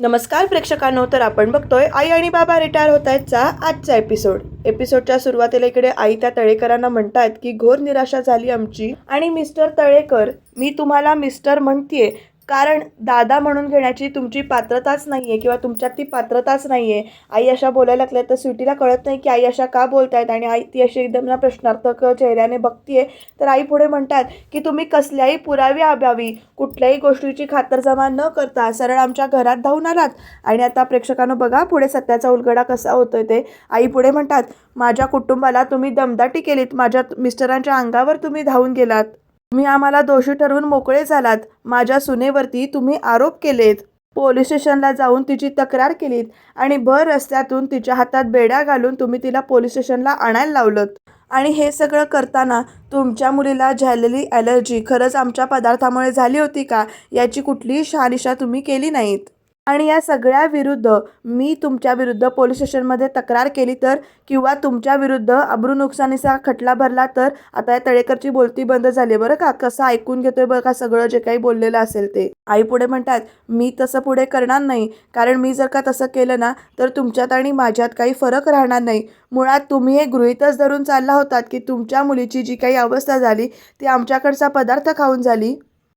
नमस्कार प्रेक्षकांनो तर आपण बघतोय आई आणि बाबा रिटायर होत आहेतचा आजचा एपिसोड. एपिसोडच्या सुरुवातीला इकडे आई त्या तळेकरांना म्हणतायत की घोर निराशा झाली आमची. आणि मिस्टर तळेकर मी तुम्हाला मिस्टर म्हणतीये कारण दादा म्हणून घेण्याची तुमची पात्रताच नाही आहे किंवा तुमच्यात ती पात्रताच नाही आहे आई अशा बोलायला लागल्या तर स्वीटीला कळत नाही की आई अशा का बोलतायत आणि आई ती अशी एकदम ना प्रश्नार्थक चेहऱ्याने बघतीये. तर आई पुढे म्हणतात की तुम्ही कसल्याही पुरावे अभावी कुठल्याही गोष्टीची खातरजमा न करता सरळ आमच्या घरात धावून आलात. आणि आता प्रेक्षकांनो बघा पुढे सत्याचा उलगडा कसा होतोय ते. आई पुढे म्हणतात माझ्या कुटुंबाला तुम्ही दमदाटी केलीत. माझ्या मिस्टरांच्या अंगावर तुम्ही धावून गेलात. तुम्ही आम्हाला दोषी ठरवून मोकळे झालात. माझ्या सुनेवरती तुम्ही आरोप केलेत. पोलीस स्टेशनला जाऊन तिची तक्रार केलीत आणि भर रस्त्यातून तिच्या हातात बेड्या घालून तुम्ही तिला पोलीस स्टेशनला आणायला लावलं आणि हे सगळं करताना तुमच्या मुलीला झालेली ॲलर्जी खरंच आमच्या पदार्थामुळे झाली होती का? याची कुठलीही शहानिशा तुम्ही केली नाहीत. आणि या सगळ्या विरुद्ध मी तुमच्या विरुद्ध पोलीस स्टेशनमध्ये तक्रार केली तर किंवा तुमच्या विरुद्ध अब्रू नुकसानीचा खटला भरला तर आता या तळेकरची बोलती बंद झाली बरं का? कसं ऐकून घेतोय बरं का सगळं जे काही बोललेलं असेल ते? आई पुढे म्हणतात मी तसं पुढे करणार नाही. कारण मी जर का तसं केलं ना तर तुमच्यात आणि माझ्यात काही फरक राहणार नाही. मुळात तुम्ही हे गृहीतच धरून चालला होतात की तुमच्या मुलीची जी काही अवस्था झाली ती आमच्याकडचा पदार्थ खाऊन झाली.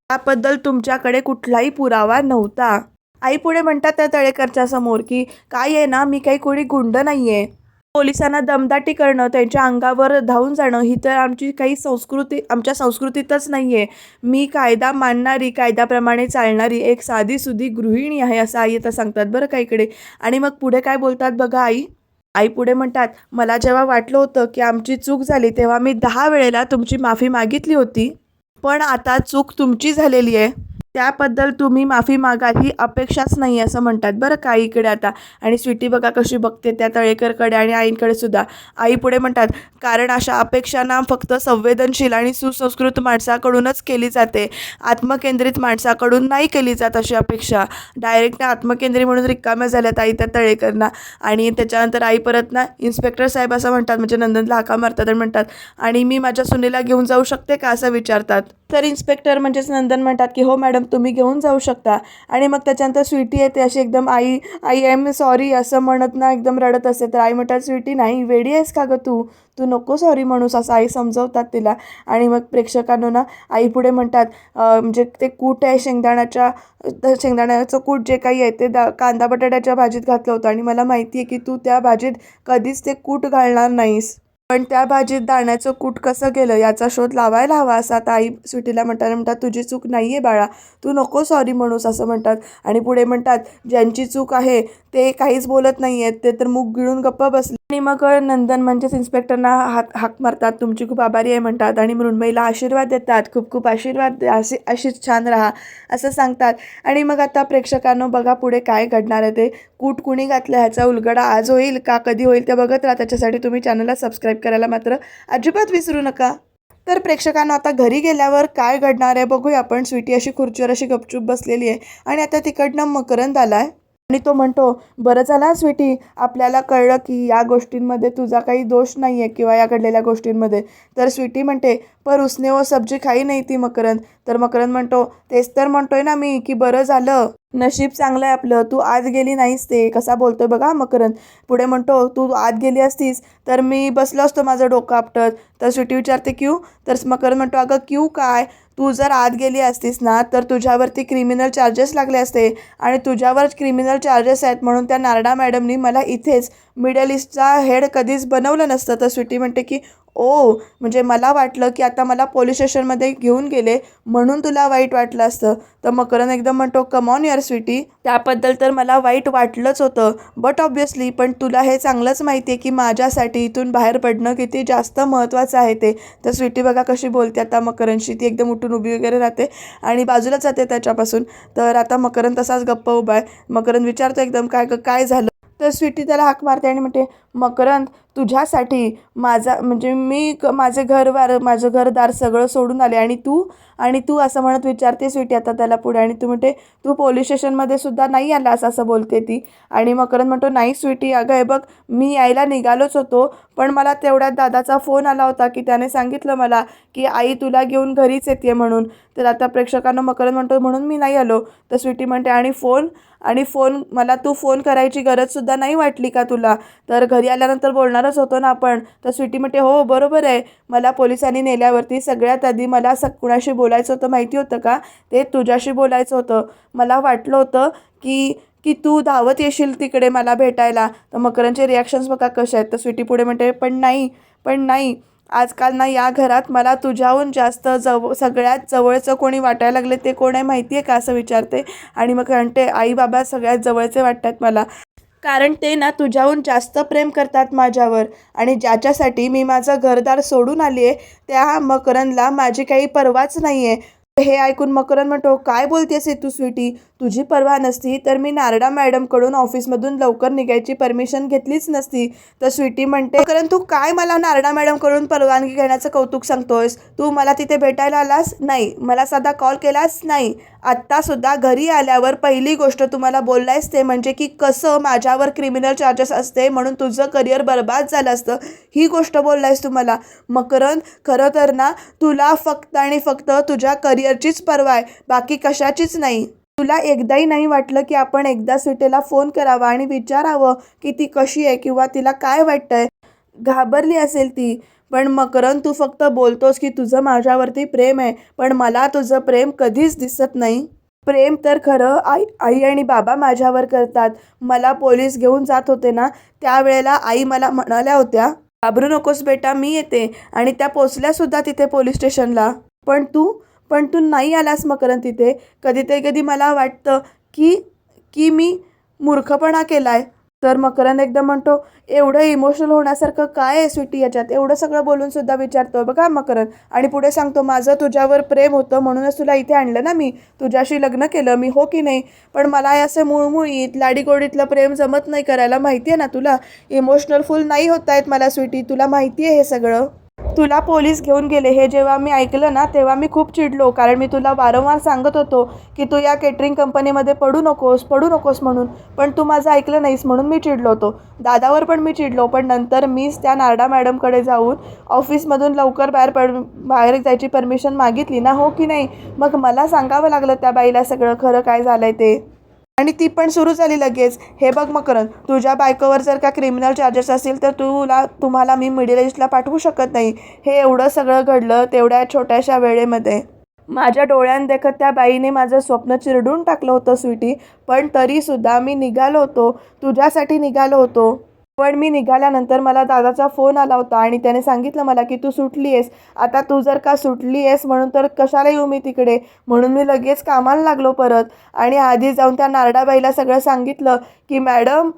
त्याबद्दल तुमच्याकडे कुठलाही पुरावा नव्हता. आई पुढे म्हणतात त्या तळेकरच्या समोर की काय आहे ना मी काही कोणी गुंड नाही आहे पोलिसांना दमदाटी करणं त्यांच्या अंगावर धावून जाणं ही तर आमची काही संस्कृती आमच्या संस्कृतीतच नाही आहे मी कायदा मानणारी कायद्याप्रमाणे चालणारी एक साधीसुधी गृहिणी आहे असं आई आता सांगतात बरं का इकडे. आणि मग पुढे काय बोलतात बघा आई? आई पुढे म्हणतात मला जेव्हा वाटलं होतं की आमची चूक झाली तेव्हा मी दहा वेळेला तुमची माफी मागितली होती. पण आता चूक तुमची झालेली आहे. त्याबद्दल तुम्ही माफी मागाल ही अपेक्षाच नाही असं म्हणतात. बरं का आईकडे आता? आणि स्वीटी बघा कशी बघते त्या तळेकरकडे आणि आईंकडे सुद्धा. आई पुढे म्हणतात कारण अशा अपेक्षांना फक्त संवेदनशील आणि सुसंस्कृत माणसाकडूनच केली जाते. आत्मकेंद्रित माणसाकडून नाही केली जात अशी अपेक्षा. डायरेक्ट आत्मकेंद्री म्हणून रिकाम्या झाल्यात आई त्या तळेकरना. आणि त्याच्यानंतर आई परत ना इन्स्पेक्टर साहेब असं म्हणतात म्हणजे नंदनला हाका मारतात आणि म्हणतात आणि मी माझ्या सुनेला घेऊन जाऊ शकते का? असं विचारतात. तर इन्स्पेक्टर म्हणजेच नंदन म्हणतात की हो मॅडम तुम्ही घेऊन जाऊ शकता. आणि मग त्याच्यानंतर स्वीटी येते अशी एकदम आई आई एम सॉरी असं म्हणत ना एकदम रडत असते तर आई म्हणतात स्वीटी नाही वेडी आहेस का गं तू? तू नको सॉरी म्हणूस असं आई समजवतात तिला. आणि मग प्रेक्षकांना ना आई पुढे म्हणतात म्हणजे ते कूट आहे शेंगदाण्याच्या शेंगदाण्याचं कूट जे काही आहे ते दा कांदा बटाट्याच्या भाजीत घातलं होतं. आणि मला माहिती आहे की तू त्या भाजीत कधीच ते कूट घालणार नाहीस. पण त्या भाजीत दाण्याचं कूट कसं गेलं याचा शोध लावायला हवा असा आता आई स्वीटीला म्हणतात म्हणतात तुझी चूक नाही आहे बाळा. तू नको सॉरी म्हणूस असं म्हणतात. आणि पुढे म्हणतात ज्यांची चूक आहे ते काहीच बोलत नाही आहेत ते तर मुग गिळून गप्प बसले आणि मग नंदन म्हणजेच इन्स्पेक्टरना हात हाक मारतात तुमची खूप आभारी आहे म्हणतात आणि मृण्मयीला आशीर्वाद देतात. खूप खूप आशीर्वाद असे अशीच छान राहा असं सांगतात. आणि मग आता प्रेक्षकांनो बघा पुढे काय घडणार आहे ते. कूट कुणी घातलं ह्याचा उलगडा? आज होईल का? कधी होईल ते बघत राहा. त्याच्यासाठी तुम्ही चॅनलला सबस्क्राईब करायला मात्र अजिबात विसरू नका. तर प्रेक्षकांना आता घरी गेल्यावर काय घडणार आहे बघूया आपण. स्वीटी अशी खुर्चीवर अशी गपचूप बसलेली आहे. आणि आता तिकडनं मकरंद आलाय. आणि तो म्हणतो बरं झाला स्वीटी आपल्याला कळलं की या गोष्टींमध्ये तुझा काही दोष नाही आहे किंवा या घडलेल्या गोष्टींमध्ये. तर स्वीटी म्हणते पर उसने वो सब्जी खाई नाही ती मकरंद. तर मकरंद म्हणतो तेच तर म्हणतोय ना मी की बरं झालं. नशीब चांगलं आहे आपलं तू आज गेली नाहीस ते कसा बोलतोय बघा मकरंद. पुढे म्हणतो तू आत गेली असतीस तर मी बसलो असतो माझं डोकं आपटत. तर स्वीटी विचारते क्यू? तर मकरंद म्हणतो अगं क्यू काय? तू जर आत गेली असतीस ना तर तुझ्यावरती क्रिमिनल चार्जेस लागले असते. आणि तुझ्यावर क्रिमिनल चार्जेस आहेत म्हणून त्या नारडा मॅडमनी मला इथेच मिडल ईस्टचा हेड कधीच बनवलं नसतं. तर स्वीटी म्हणते की ओ म्हणजे मला वाटलं की आता मला पोलीस स्टेशनमध्ये घेऊन गेले म्हणून तुला वाईट वाटलं असतं. तर मकरन एकदम म्हणतो कमॉन युअर स्वीटी त्याबद्दल तर मला वाईट वाटलंच होतं. बट ऑब्विसली पण तुला हे चांगलंच माहिती आहे की माझ्यासाठी इथून बाहेर पडणं किती जास्त महत्त्वाचं आहे ते. तर स्वीटी बघा कशी बोलते आता मकरनशी ती एकदम उठून उभी वगैरे राहते आणि बाजूलाच जाते त्याच्यापासून. तर आता मकरन तसाच गप्प उभा आहे. मकरन विचारतो एकदम काय काय झालं? तर स्वीटी त्याला हाक मारते आणि म्हणते मकरंद तुझ्यासाठी माझा म्हणजे मी क माझे घरवार माझं घरदार सगळं सोडून आले आणि तू आणि तू असं म्हणत विचारते स्वीटी आता त्याला पुढे आणि तू म्हणते तू पोलीस स्टेशनमध्ये सुद्धा नाही आलास असं बोलते ती. आणि मकरंद म्हणतो नाही स्वीटी अगं हे बघ मी यायला निघालोच होतो पण मला तेवढ्यात दादाचा फोन आला होता की त्याने सांगितलं मला की आई तुला घेऊन घरीच येते म्हणून. तर आता प्रेक्षकांना मकरंद म्हणतो म्हणून मी नाही आलो. तर स्वीटी म्हणते आणि फोन आणि फोन मला तू फोन करायची गरजसुद्धा नाही वाटली का तुला? तर घरी आल्यानंतर बोलणारच होतो ना आपण. तर स्वीटी म्हणते हो बरोबर आहे. मला पोलिसांनी नेल्यावरती सगळ्यात आधी मला स कुणाशी बोलायचं होतं माहिती होतं का? ते तुझ्याशी बोलायचं होतं. मला वाटलं होतं की की तू धावत येशील तिकडे मला भेटायला. तर मकरांचे रिॲक्शन्स बघा कसे आहेत. तर स्वीटी पुढे म्हणते पण नाही पण नाही. आजकाल ना या घरात मला तुझ्याहून जास्त जव सगळ्यात जवळचं कोणी वाटायला लागले ते कोण आहे माहिती आहे का? असं विचारते. आणि मग म्हणते आई बाबा सगळ्यात जवळचे वाटतात मला. कारण ते ना तुझ्याहून जास्त प्रेम करतात माझ्यावर. आणि ज्याच्यासाठी मी माझं घरदार सोडून आली आहे त्या मकरनला माझी काही पर्वाच नाही आहे हे ऐकून मकरन म्हणतो काय बोलतेस तू स्वीटी? तुझी पर्वा नसती तर मी नारडा मॅडमकडून ऑफिसमधून लवकर निघायची परमिशन घेतलीच नसती. तर स्वीटी म्हणते कारण तू काय मला नारडा मॅडमकडून परवानगी घेण्याचं कौतुक सांगतोयस? तू मला तिथे भेटायला आलास नाही मला साधा कॉल केलास नाही. आत्तासुद्धा घरी आल्यावर पहिली गोष्ट तुम्हाला बोललायस ते म्हणजे की कसं माझ्यावर क्रिमिनल चार्जेस असते म्हणून तुझं करिअर बर्बाद झालं असतं. ही गोष्ट बोललायस तुम्हाला मकरंद खरं तर ना तुला फक्त आणि फक्त तुझ्या करिअरचीच पर्वा आहे बाकी कशाचीच नाही. तुला एकदाही नाही वाटलं की आपण एकदा स्वीटेला फोन करावा आणि विचारावं की ती कशी आहे किंवा तिला काय वाटतंय? घाबरली असेल ती. पण मकरन तू फक्त बोलतोस की तुझं माझ्यावरती प्रेम आहे पण मला तुझं प्रेम कधीच दिसत नाही. प्रेम तर खरं आई आई आणि बाबा माझ्यावर करतात. मला पोलीस घेऊन जात होते ना त्यावेळेला आई मला म्हणाल्या होत्या घाबरू नकोस बेटा मी येते. आणि त्या पोचल्यासुद्धा तिथे पोलीस स्टेशनला. पण तू पण तू नाही आलास मकरन तिथे. कधी ते कधी मला वाटतं की की मी मूर्खपणा केला आहे तर मकरंद एकदम म्हणतो एवढं इमोशनल होण्यासारखं काय आहे स्वीटी याच्यात? एवढं सगळं बोलून सुद्धा विचारतो बघा मकरन आणि पुढे सांगतो माझं तुझ्यावर प्रेम होतं म्हणूनच तुला इथे आणलं ना मी. तुझ्याशी लग्न केलं मी हो की नाही? पण मला हे असं मुळमुळीत लाडीगोडीतलं प्रेम जमत नाही करायला माहिती आहे ना तुला? इमोशनल फुल नाही होत आहेत मला स्वीटी तुला माहिती आहे हे सगळं? तुला पोलीस घेऊन गेले. हे जेव्हा मी ऐकलं ना तेव्हा मी खूप चिडलो कारण मी तुला वारंवार सांगत होतो की तू या केटरिंग कंपनीमध्ये पडू नकोस पडू नकोस म्हणून. पण तू माझं ऐकलं नाहीस म्हणून मी चिडलो होतो. दादावर पण मी चिडलो पण नंतर मीच त्या नारडा मॅडमकडे जाऊन ऑफिसमधून लवकर बाहेर पड बाहेर जायची परमिशन मागितली ना हो की नाही? मग मला सांगावं लागलं त्या बाईला सगळं. खरं काय झालं आहे ते? आणि ती पण सुरू झाली लगेच. हे बघ मकरन तुझ्या बायकोवर जर का क्रिमिनल चार्जेस असतील तर तुला तुम्हाला मी मिडिल एजला पाठवू शकत नाही. हे एवढं सगळं घडलं तेवढ्या छोट्याशा वेळेमध्ये. माझ्या डोळ्यांदेखत त्या बाईने माझं स्वप्न चिरडून टाकलं होतं स्वीटी पण तरीसुद्धा मी निघालो होतो. तुझ्यासाठी निघालो होतो. पण मी निघाल्यानंतर मला दादाचा फोन आला होता आणि त्याने सांगितलं मला की तू सुटली आहेस आता तू जर का सुटली आहेस म्हणून तर कशाला येऊ मी तिकडे? म्हणून मी लगेच कामाला लागलो परत. आणि आधी जाऊन त्या नारडाबाईला सगळं सांगितलं की मॅडम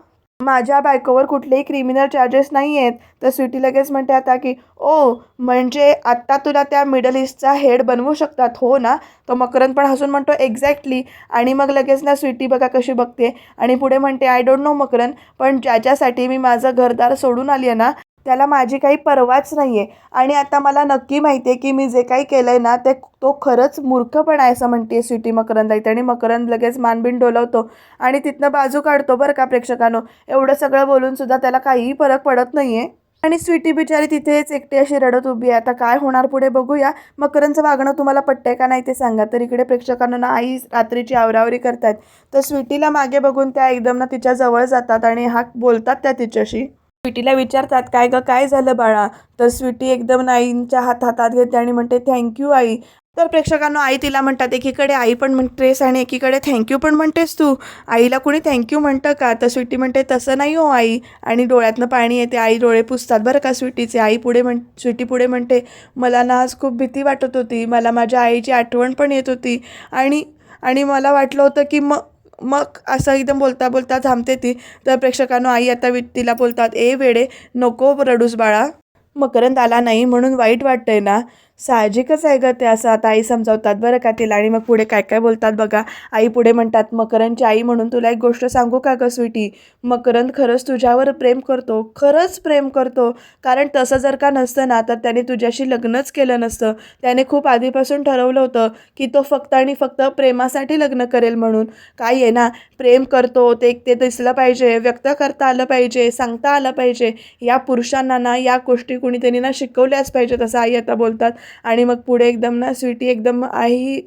माझ्या बायकोवर कुठलेही क्रिमिनल चार्जेस नाही आहेत. तर स्वीटी लगेच म्हणते आता की ओ म्हणजे आत्ता तुला त्या मिडल ईस्टचा हेड बनवू शकतात हो ना? तो मकरंद पण हसून म्हणतो एक्झॅक्टली आणि मग लगेच ना स्वीटी बघा कशी बघते. आणि पुढे म्हणते आय डोंट नो मकरंद पण ज्याच्यासाठी मी माझं घरदार सोडून आली आहे ना त्याला माझी काही पर्वाच नाही आहे आणि आता मला नक्की माहिती आहे की मी जे काही केलं आहे ना ते तो खरंच मूर्खपण आहे असं म्हणते स्वीटी मकरंद इथे आणि मकरंद लगेच मानबिन डोलवतो आणि तिथनं बाजू काढतो बरं का प्रेक्षकांनो. एवढं सगळं बोलून सुद्धा त्याला काहीही फरक पडत नाही आहे आणि स्वीटी बिचारी तिथेच एकटी अशी रडत उभी आहे. आता काय होणार पुढे बघूया. मकरंदचं वागणं तुम्हाला पटतंय का नाही ते सांगा. तर इकडे प्रेक्षकांना ना आई रात्रीची आवरावरी करतात तर स्वीटीला मागे बघून त्या एकदम ना तिच्या जवळ जातात आणि हा बोलतात त्या तिच्याशी. स्वीटीला विचारतात काय ग काय झालं बाळा? तर स्वीटी एकदम आईंच्या हात हातात घेते आणि म्हणते थँक्यू आई. तर प्रेक्षकांनो आई तिला म्हणतात एकीकडे आई पण म्हणतेस आणि एकीकडे थँक्यू पण म्हणतेस तू. आईला कोणी थँक्यू म्हणतं का? तर स्वीटी म्हणते तसं नाही हो आई. आणि डोळ्यातनं पाणी येते. आई डोळे पुसतात बरं का स्वीटीचे. आई पुढे म्हण स्वीटी पुढे म्हणते मला ना आज खूप भीती वाटत होती. मला माझ्या आईची आठवण पण येत होती. आणि आणि मला वाटलं होतं की मग मग असं एकदम बोलता बोलता थांबते ती. तर प्रेक्षकांनो आई आता वि तिला बोलतात ए वेडे नको रडूस बाळा. मकरंद आला नाही म्हणून वाईट वाटतंय ना. साहजिकच आहे गं ते असं. आता आई समजावतात बरं का तिला आणि मग पुढे काय काय बोलतात बघा. आई पुढे म्हणतात मकरंदची आई म्हणून तुला एक गोष्ट सांगू का गं स्वीटी? मकरंद खरंच तुझ्यावर प्रेम करतो. खरंच प्रेम करतो. कारण तसं जर का नसतं ना तर त्याने तुझ्याशी लग्नच केलं नसतं. त्याने खूप आधीपासून ठरवलं होतं की तो फक्त आणि फक्त प्रेमासाठी लग्न करेल म्हणून. काय आहे ना प्रेम करतो ते ते दिसलं पाहिजे व्यक्त करता आलं पाहिजे सांगता आलं पाहिजे. या पुरुषांना ना या गोष्टी कुणीतरी ना शिकवल्याच पाहिजेत असं आई आता बोलतात. आणि मग पुढे एकदम ना स्वीटी एकदम आई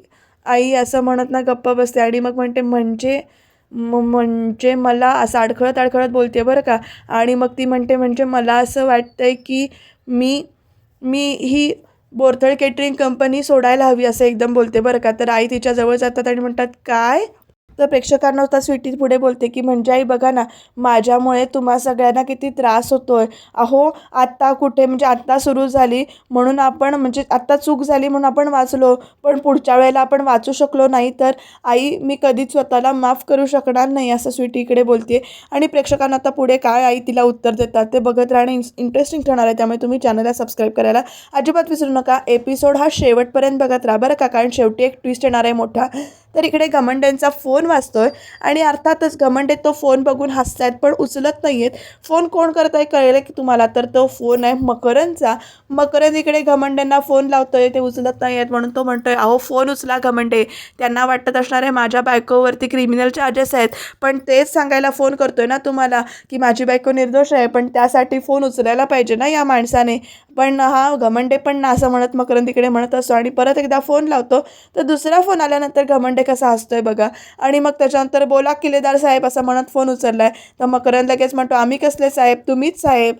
आई असं म्हणत ना गप्प बसते. आणि मग म्हणते म्हणजे म म्हणजे मला असं अडखळत अडखळत बोलते बरं का? आणि मग ती म्हणते म्हणजे मला असं वाटतंय की मी मी ही बोरथळ केटरिंग कंपनी सोडायला हवी असं एकदम बोलते बरं का? तर आई तिच्याजवळ जातात आणि म्हणतात काय? तर प्रेक्षकांना होता स्वीटी पुढे बोलते की म्हणजे आई बघा ना माझ्यामुळे तुम्हा सगळ्यांना किती त्रास होतो आहे अहो आत्ता कुठे म्हणजे आत्ता सुरू झाली म्हणून आपण म्हणजे आत्ता चूक झाली म्हणून आपण वाचलो पण पुढच्या वेळेला आपण वाचू शकलो नाही तर आई मी कधीच स्वतःला माफ करू शकणार नाही असं स्वीटी इकडे बोलते आणि प्रेक्षकांना आता पुढे काय आई तिला उत्तर देतात ते बघत राहणे इंटरेस्टिंग ठरणार आहे. त्यामुळे तुम्ही चॅनलला सबस्क्राईब करायला अजिबात विसरू नका. एपिसोड हा शेवटपर्यंत बघत राहा. बरं का? कारण शेवटी एक ट्विस्ट येणार आहे मोठा. तर इकडे घमंडेंचा फोन वाजतोय आणि अर्थातच घमंडे तो फोन बघून हसतायत पण उचलत नाही आहेत फोन कोण करत आहे कळलं की तुम्हाला? तर तो फोन आहे मकरंदचा. मकरंद इकडे घमंडेंना फोन लावतोय ते उचलत नाही आहेत म्हणून तो म्हणतोय अहो फोन उचला घमंडे. त्यांना वाटत असणार आहे माझ्या बायकोवरती क्रिमिनल चार्जेस आहेत. पण तेच सांगायला फोन करतोय ना तुम्हाला की माझी बायको निर्दोष आहे पण त्यासाठी फोन उचलायला पाहिजे ना या माणसाने? पण हा घमंडे पण ना असं म्हणत मकरंद तिकडे म्हणत असतो. आणि परत एकदा फोन लावतो. तर दुसरा फोन आल्यानंतर घमंडे कसा असतोय बघा. आणि मग त्याच्यानंतर बोला किल्लेदार साहेब असं म्हणत फोन उचललाय. तर मकरंद लगेच म्हणतो आम्ही कसले साहेब? तुम्हीच साहेब.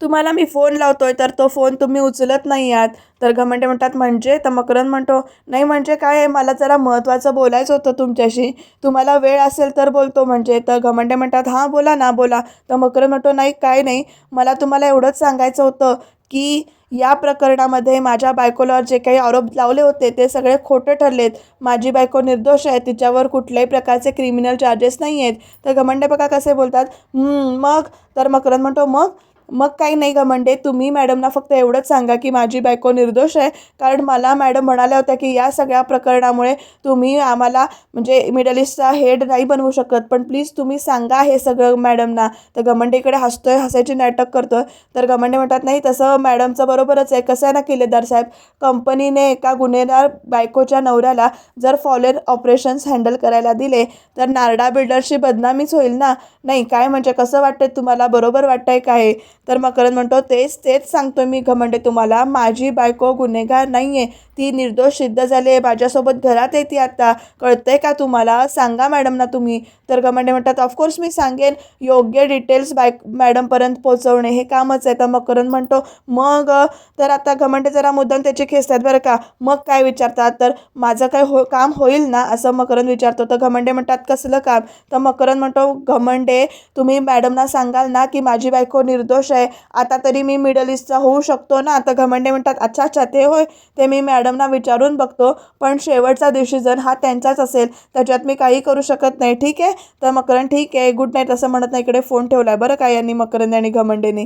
तुम्हाला मी फोन लावतोय तर तो फोन तुम्ही उचलत नाही आहात. तर घमंडे म्हणतात म्हणजे? तर मकरंद म्हणतो नाही म्हणजे काय आहे? मला जरा महत्त्वाचं बोलायचं होतं तुमच्याशी. तुम्हाला वेळ असेल तर बोलतो म्हणजे. तर घमंडे म्हणतात हां बोला ना बोला. तर मकरंद म्हणतो नाही काय नाही. मला तुम्हाला एवढंच सांगायचं होतं. की या प्रकरणामध्ये माझ्या बायकोला जे काही आरोप लावले होते ते सगळे खोटे ठरलेत. माझी बायको निर्दोष आहे तिच्यावर कुठल्याही प्रकारचे क्रिमिनल चार्जेस नाही आहेत तर घमंडे बघा कसे बोलतात. मग? तर मकरंद म्हणतो मग? मग काही नाही का म्हणजे तुम्ही मॅडमना फक्त एवढंच सांगा की माझी बायको निर्दोष आहे. कारण मला मॅडम म्हणाल्या होत्या की या सगळ्या प्रकरणामुळे तुम्ही आम्हाला म्हणजे मिडल ईस्टचा हेड नाही बनवू शकत. पण प्लीज तुम्ही सांगा हे सगळं मॅडमना. तर गमंडेकडे हसतोय हसायची नाटक करतोय. तर गमंडे म्हणतात नाही तसं मॅडमचं बरोबरच आहे. कसं आहे ना किल्लेदार साहेब? कंपनीने एका गुन्हेगार बायकोच्या नवऱ्याला जर फॉलेन ऑपरेशन्स हँडल करायला दिले तर नारडा बिल्डरशी बदनामीच होईल ना? नाही काय म्हणजे कसं वाटतंय तुम्हाला? बरोबर वाटतंय काय तर मकरंद म्हणतो तेच तेच सांगतो मी घमंडे तुम्हाला. माझी बायको गुन्हेगार नाही आहे ती निर्दोष सिद्ध झाली आहे. माझ्यासोबत घरात येते आत्ता आता. कळतंय का तुम्हाला? सांगा मॅडमना तुम्ही. तर घमंडे म्हणतात ऑफकोर्स मी सांगेन. योग्य डिटेल्स बाय मॅडमपर्यंत पोचवणे हे कामच आहे. तर मकरंद म्हणतो मग तर आता घमंडे जरा मुद्दाम त्याचे खेचतात बरं का. मग काय विचारतात? तर माझं काय हो काम होईल ना? असं मकरंद विचारतो. तर घमंडे म्हणतात कसलं काम? तर मकरंद म्हणतो घमंडे तुम्ही मॅडमना सांगाल ना की माझी बायको निर्दोष आहे. आता तरी मी मिडल ईस्टचा होऊ शकतो ना? तर घमंडे म्हणतात अच्छा अच्छा ते होय. ते मी मॅडमना विचारून बघतो. पण शेवटचा डिसिजन हा त्यांचाच असेल. त्याच्यात मी काही करू शकत नाही. ठीक आहे? तर मकरंद ठीक आहे. गुड नाईट असं म्हणत नाही. इकडे फोन ठेवला आहे बरं काय यांनी मकरंद आणि घमंडेने.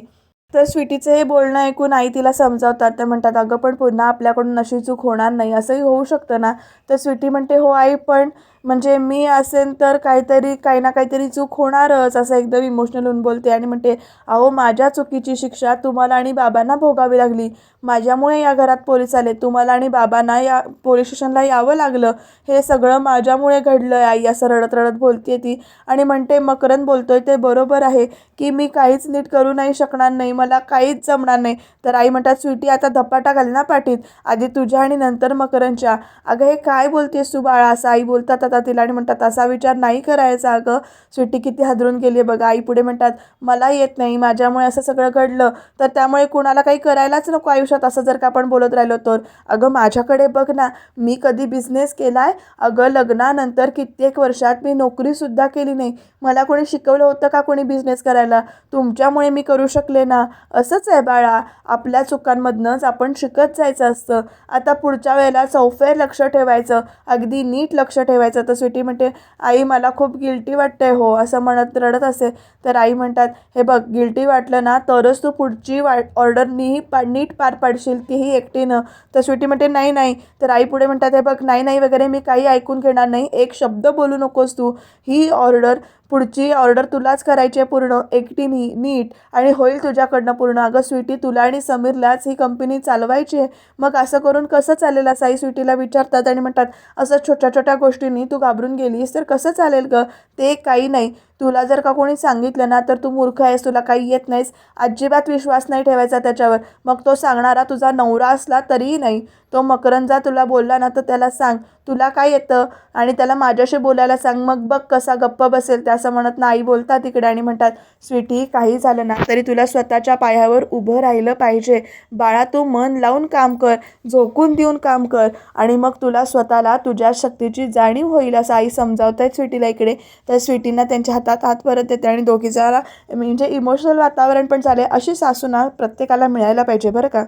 तर स्वीटीचं हे बोलणं ऐकून आई तिला समजावतात. ते म्हणतात अगं पण पुन्हा आपल्याकडून अशी चूक होणार नाही. असंही होऊ शकतं ना? तर स्वीटी म्हणते हो आई पण म्हणजे मी असेन तर काहीतरी काही ना काहीतरी चूक होणारच असं एकदम इमोशनल होऊन बोलते आणि म्हणते अहो माझ्या चुकीची शिक्षा तुम्हाला आणि बाबांना भोगावी लागली. माझ्यामुळे या घरात पोलीस आले. तुम्हाला आणि बाबांना या पोलीस स्टेशनला यावं लागलं. हे सगळं माझ्यामुळे घडलं आहे आई असं रडत रडत बोलते ती आणि म्हणते मकरंद बोलतोय ते बरोबर आहे की मी काहीच नीट करू नाही शकणार नाही. मला काहीच जमणार नाही. तर आई म्हणतात स्वीटी आता धपाटा घाल ना पाठीत. आधी तुझ्या आणि नंतर मकरंदच्या. अगं हे काय बोलतेस तू बाळा? असं आई बोलतात आता तिला आणि म्हणतात असा विचार नाही करायचा अगं. स्वीटी किती हादरून गेली आहे बघा. आई पुढे म्हणतात मला येत नाही. माझ्यामुळे असं सगळं घडलं. तर त्यामुळे कुणाला काही करायलाच नको आयुष्यात असं जर का आपण बोलत राहिलो तर. अगं माझ्याकडे बघ ना. मी कधी बिझनेस केला आहे अगं लग्नानंतर कित्येक वर्षात मी नोकरीसुद्धा केली नाही. मला कोणी शिकवलं होतं का कोणी बिझनेस करायला? तुमच्यामुळे मी करू शकले ना? असंच आहे बाळा. आपल्या चुकांमधनंच आपण शिकत जायचं असतं. आता पुढच्या वेळेला चौफेर लक्ष ठेवायचं. अगदी नीट लक्ष ठेवायचं. असतं तर स्वीटी म्हणते आई मला खूप गिल्टी वाटते हो असं म्हणत रडत असे. तर आई म्हणतात हे बघ गिल्टी वाटलं ना तरच तू पुढची वा ऑर्डर नी पा नीट पार पाडशील तीही एकटीनं. तर स्वीटी म्हणते नाही नाही. तर आई पुढे म्हणतात हे बघ नाही नाही वगैरे मी काही ऐकून घेणार नाही. एक शब्द बोलू नकोस तू. ही ऑर्डर पुढची ऑर्डर तुलाच करायची आहे पूर्ण एकटीनी नीट आणि होईल तुझ्याकडनं पूर्ण. अगं स्वीटी तुला आणि समीरलाच ही कंपनी चालवायची आहे. मग असं करून कसं चालेल असं स्वीटीला विचारतात आणि म्हणतात असं छोट्या छोट्या गोष्टींनी तू घाबरून गेलीस तर कसं चालेल गं? ते काही नाही. तुला जर का कोणी सांगितलं ना तर तू मूर्ख आहेस तुला काही येत नाहीस. अजिबात विश्वास नाही ठेवायचा त्याच्यावर. मग तो सांगणारा तुझा नवरा असला तरीही नाही. तो मकरंजा तुला बोलला ना तर त्याला सांग तुला काय येतं? आणि त्याला माझ्याशी बोलायला सांग. मग बघ कसा गप्प बसेल. ते असं म्हणत नाही बोलतात तिकडे आणि म्हणतात स्वीटी काही झालं ना तरी तुला स्वतःच्या पायावर उभं राहिलं पाहिजे. बाळा तू मन लावून काम कर झोकून देऊन काम कर. आणि मग तुला स्वतःला तुझ्या शक्तीची जाणीव होईल असं आई समजावत आहेत स्वीटीला इकडे. तर स्वीटींना त्यांच्या हातात हात परत देते आणि दोघी जरा म्हणजे इमोशनल वातावरण पण चालेल अशी सासूना प्रत्येकाला मिळायला पाहिजे बरं का?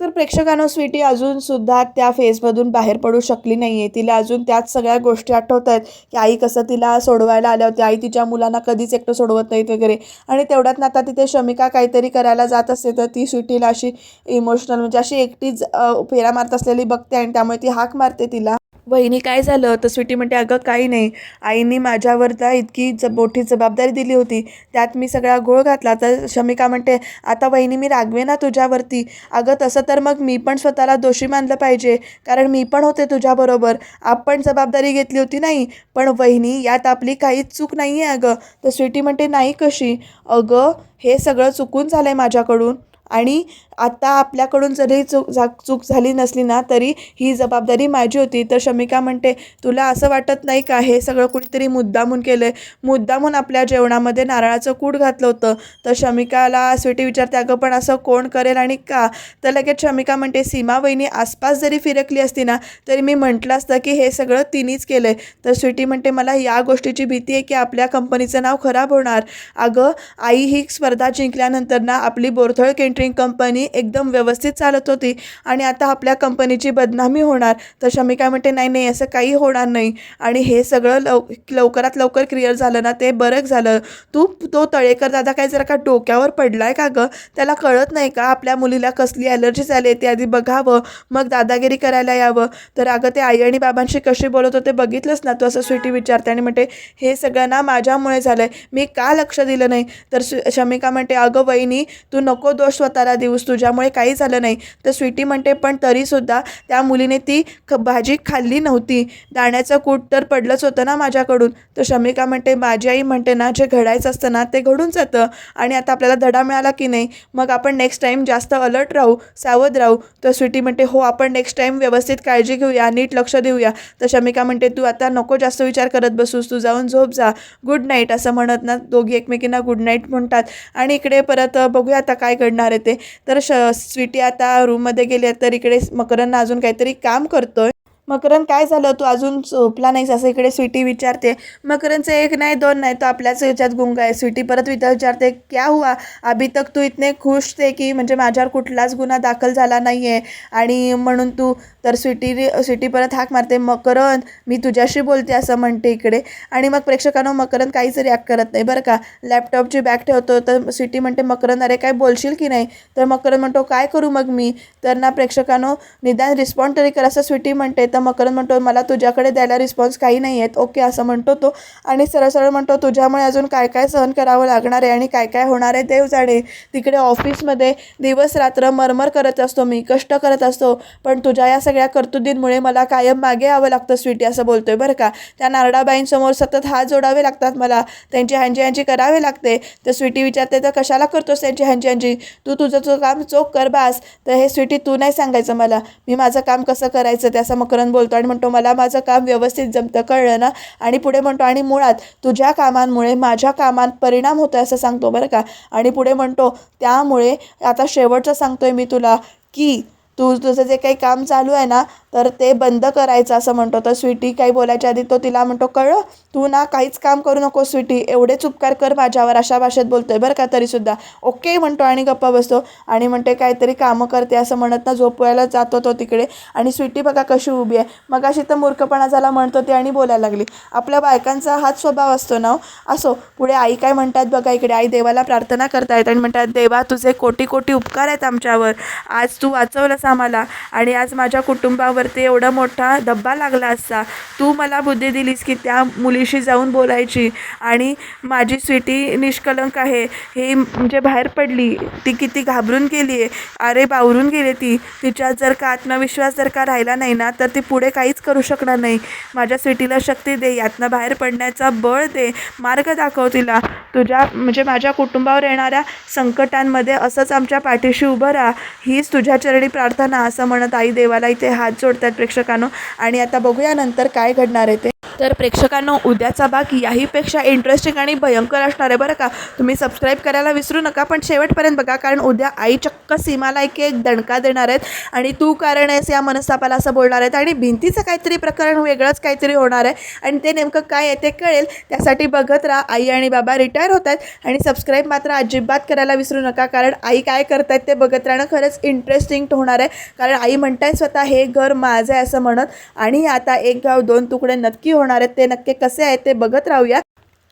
तर प्रेक्षकांनो स्वीटी अजूनसुद्धा त्या फेजमधून बाहेर पडू शकली नाही आहे तिला अजून त्याच सगळ्या गोष्टी आठवत आहेत की आई कसं तिला सोडवायला आल्या होत्या आई तिच्या मुलांना कधीच एकटं सोडवत नाहीत वगैरे. आणि तेवढ्यात ना आता तिथे शमिका काहीतरी करायला जात असते तर ती स्वीटीला अशी इमोशनल म्हणजे अशी एकटीच फेरा मारत असलेली बघते आणि त्यामुळे ती हाक मारते तिला. वहिनी काय झालं? तर स्वीटी म्हणते अगं काही नाही. आईने माझ्यावर त्या इतकी ज मोठी जबाबदारी दिली होती. त्यात मी सगळा गोळ घातला. तर शमिका म्हणते आता वहिनी मी रागवे ना तुझ्यावरती. अगं तसं तर मग मी पण स्वतःला दोषी मानलं पाहिजे. कारण मी पण होते तुझ्याबरोबर. आपण जबाबदारी घेतली होती नाही. पण वहिनी यात आपली काहीच चूक नाही आहे अगं. तर स्वीटी म्हणते नाही कशी? अगं हे सगळं चुकून झालं आहे माझ्याकडून. आणि आता आपल्याकडून जरी चूक जा चूक झाली नसली ना तरी ही जबाबदारी माझी होती. तर शमिका म्हणते तुला असं वाटत नाही का? हे सगळं कुणीतरी मुद्दामून केलं आहे मुद्दामून आपल्या जेवणामध्ये नारळाचं कूट घातलं होतं. तर शमिकाला स्वीटी विचारते अगं पण असं कोण करेल आणि का? तर लगेच शमिका म्हणते सीमा वहिनी आसपास जरी फिरकली असती ना तरी मी म्हटलं असतं की हे सगळं तिनेच केलं आहे तर स्वीटी म्हणते मला या गोष्टीची भीती आहे की आपल्या कंपनीचं नाव खराब होणार. अगं आई ही स्पर्धा जिंकल्यानंतर ना आपली बोरथळ केंटरिंग कंपनी एकदम व्यवस्थित चालत होती. आणि आता आपल्या कंपनीची बदनामी होणार. तर शमिका म्हणते नाही नाही असं काही होणार नाही. आणि हे सगळं लव लवकरात लवकर क्लिअर झालं ना ते बरं झालं. तू तो तळेकर दादा काय जरा का डोक्यावर पडला आहे का गं? त्याला कळत नाही का? आपल्या मुलीला कसली ॲलर्जी झाली ते आधी बघावं. मग दादागिरी करायला यावं. तर अगं ते आई आणि बाबांशी कशी बोलत होते बघितलंच ना? तू असं स्वीटी विचारते आणि म्हणते हे सगळं ना माझ्यामुळे झालं आहे मी का लक्ष दिलं नाही? तर शमिका म्हणते अगं वहिनी तू नको दोष स्वतःला देऊस. तुझ्यामुळे काही झालं नाही. तर स्वीटी म्हणते पण तरीसुद्धा त्या मुलीने ती ख भाजी खाल्ली नव्हती. दाण्याचं कूट तर पडलंच होतं ना माझ्याकडून. तर शमिका म्हणते माझी आई म्हणते ना जे घडायचं असतं ना ते घडून जातं. आणि आता आपल्याला धडा मिळाला की नाही मग आपण नेक्स्ट टाईम जास्त अलर्ट राहू सावध राहू. तर स्वीटी म्हणते हो आपण नेक्स्ट टाईम व्यवस्थित काळजी घेऊया नीट लक्ष देऊया. तर शमिका म्हणते तू आता नको जास्त विचार करत बसूस तू जाऊन झोप जा. गुड नाईट असं म्हणत ना दोघी एकमेकींना गुड नाईट म्हणतात. आणि इकडे परत बघूया आता काय घडणार आहे ते. तर श स्वीटी आता रूममध्ये गेली आहे, तर इकडे मकरंद अजून काहीतरी काम करतोय. मकरंद काय झालं? तू अजून झोपला नाहीस असं इकडे स्वीटी विचारते. मकरंदचं एक नाही दोन नाही. तो आपल्याच ह्याच्यात गुंग आहे. स्वीटी परत विचार विचारते क्या हुआ? अभी तक तू इतने खुश थे की म्हणजे माझ्यावर कुठलाच गुन्हा दाखल झाला नाही आहे आणि म्हणून तू तर स्वीटी स्वीटी परत हाक मारते मकरंद मी तुझ्याशी बोलते असं म्हणते इकडे. आणि मग प्रेक्षकांनो मकरंद काहीच रिॲक्ट करत नाही. बरं का? लॅपटॉपची बॅग ठेवतो तर स्वीटी म्हणते मकरंद अरे काय बोलशील की नाही? तर मकरंद म्हणतो काय करू मग मी? तर ना प्रेक्षकांनो निदान रिस्पॉन्ड तरी कर असं स्वीटी म्हणते. तर मकरंद म्हणतो मला तुझ्याकडे द्यायला रिस्पॉन्स काही नाही आहेत. ओके असं म्हणतो तो. आणि सरळ सरळ म्हणतो तुझ्यामुळे अजून काय काय सहन करावं लागणार आहे आणि काय काय होणार आहे देव जाणे तिकडे ऑफिसमध्ये दिवस रात्र मरमर करत असतो मी कष्ट करत असतो. पण तुझ्या या सगळ्या कर्तुदींमुळे मला कायम मागे यावं लागतं स्वीटी असं बोलतोय बरं का. त्या नारडाबाईंसमोर सतत हात जोडावे लागतात मला. त्यांची हँजी हँजी करावे लागते. तर स्वीटी विचारते तर कशाला करतोस त्यांची हँजी हँजी तू तुझं तुझं काम चोख कर बास. तर हे स्वीटी तू नाही सांगायचं मला. मी माझं काम कसं करायचं? त्याचा मकरंद कारण बोलतो आणि म्हणतो मला माझं काम व्यवस्थित जमतं कळलं ना? आणि पुढे म्हणतो आणि मुळात तुझ्या कामांमुळे माझ्या कामात परिणाम होतो असं सांगतो बरं का? आणि पुढे म्हणतो त्यामुळे आता शेवटचं सांगतोय मी तुला की तू तुझं जे काही काम चालू आहे ना तर ते बंद करायचं असं म्हणतो तर स्वीटी काही बोलायच्या आधी तो तिला म्हणतो कळलं तू ना काहीच काम करू नको स्वीटी एवढेच उपकार कर माझ्यावर अशा भाषेत बोलतोय बरं का तरीसुद्धा. ओके म्हणतो आणि गप्पा बसतो आणि म्हणते काहीतरी कामं करते असं म्हणत ना झोपवायला जातो तो तिकडे. आणि स्वीटी बघा कशी उभी आहे. मग अशी तर मूर्खपणा झाला म्हणतो ती आणि बोलायला लागली. आपल्या बायकांचा हाच स्वभाव असतो ना हो. असो पुढे आई काय म्हणतात बघा इकडे. आई देवाला प्रार्थना करतायत आणि म्हणतात देवा तुझे कोटी कोटी उपकार आहेत आमच्यावर. आज तू वाचवलंस आम्हाला आणि आज माझ्या कुटुंबावर कुटुंबावरती एवढा मोठा धब्बा लागला असता तू मला बुद्धी दिलीस की त्या मुलीशी जाऊन बोलायची. आणि माझी स्वीटी निष्कलंक आहे. हे म्हणजे बाहेर पडली. ती किती घाबरून गेली आहे. अरे बावरून गेली ती. तिच्यात जर का आत्मविश्वास जर का राहिला नाही ना तर ती पुढे काहीच करू शकणार नाही. माझ्या स्वीटीला शक्ती दे. यातनं बाहेर पडण्याचा बळ दे. मार्ग दाखव तिला. तुझ्या म्हणजे माझ्या कुटुंबावर येणाऱ्या संकटांमध्ये असंच आमच्या पाठीशी उभं राहा. हीच तुझ्या चरणी प्रार्थना असं म्हणत आई देवाला इथे हात जोडतात प्रेक्षकांनो. आणि आता बघूया नंतर काय घडणार आहे ते. तर प्रेक्षकांना उद्याचा भाग याहीपेक्षा इंटरेस्टिंग आणि भयंकर असणार आहे बरं का? तुम्ही सबस्क्राईब करायला विसरू नका पण शेवटपर्यंत बघा कारण उद्या आई चक्क सीमाला एक एक दणका देणार आहेत आणि तू कारण आहेस या मनस्तापाला असं बोलणार आहेत आणि भिंतीचं काहीतरी प्रकरण वेगळंच काहीतरी होणार आहे आणि ते नेमकं काय आहे ते कळेल. त्यासाठी बघत राहा आई आणि बाबा रिटायर होत आहेत आणि सबस्क्राईब मात्र अजिबात करायला विसरू नका कारण आई काय करतायत ते बघत राहणं खरंच इंटरेस्टिंग होणार आहे. कारण आई म्हणताय स्वतः हे घर माझं आहे असं म्हणत आणि आता एक गाव दोन तुकडे नक्की होणार आहेत ते नक्की कसे आहेत ते बघत राहूया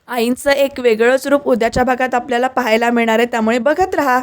आईंचं एक वेगळंच रूप उद्याच्या भागात आपल्याला पाहायला मिळणार आहे त्यामुळे बघत राहा.